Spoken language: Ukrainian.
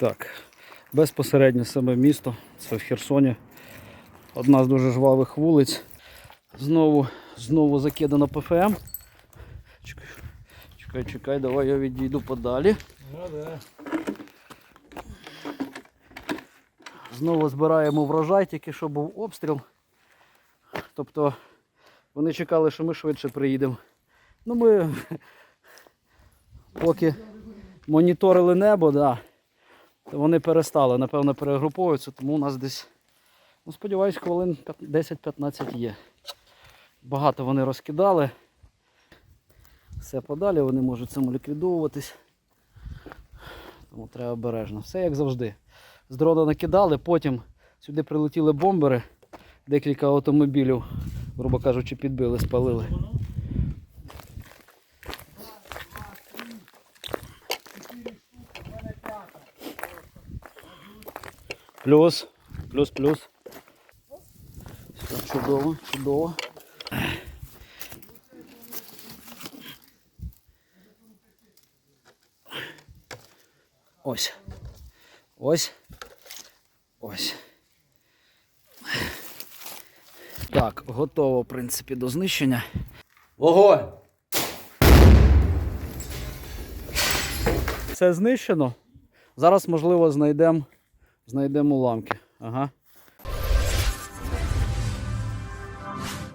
Так, безпосередньо саме місто, це в Херсоні. Одна з дуже жвавих вулиць. Знову, знову закидано ПФМ. Чекай, чекай, чекай, давай я відійду подалі. Ну да. Знову збираємо врожай, тільки що був обстріл. Тобто вони чекали, що ми швидше приїдемо. Ну ми поки моніторили небо, да, вони перестали, напевно, перегруповуються, тому у нас десь, ну, сподіваюсь, хвилин 10-15 є. Багато вони розкидали. Все подалі, вони можуть самоліквідовуватись. Тому треба обережно. Все як завжди. З дрона накидали, потім сюди прилетіли бомбери, декілька автомобілів, грубо кажучи, підбили, спалили. Плюс, плюс, плюс. Все, чудово, чудово. Ось. Ось. Ось. Так, готово, в принципі, до знищення. Вогонь! Це знищено. Зараз, можливо, знайдемо знайдемо уламки. Ага.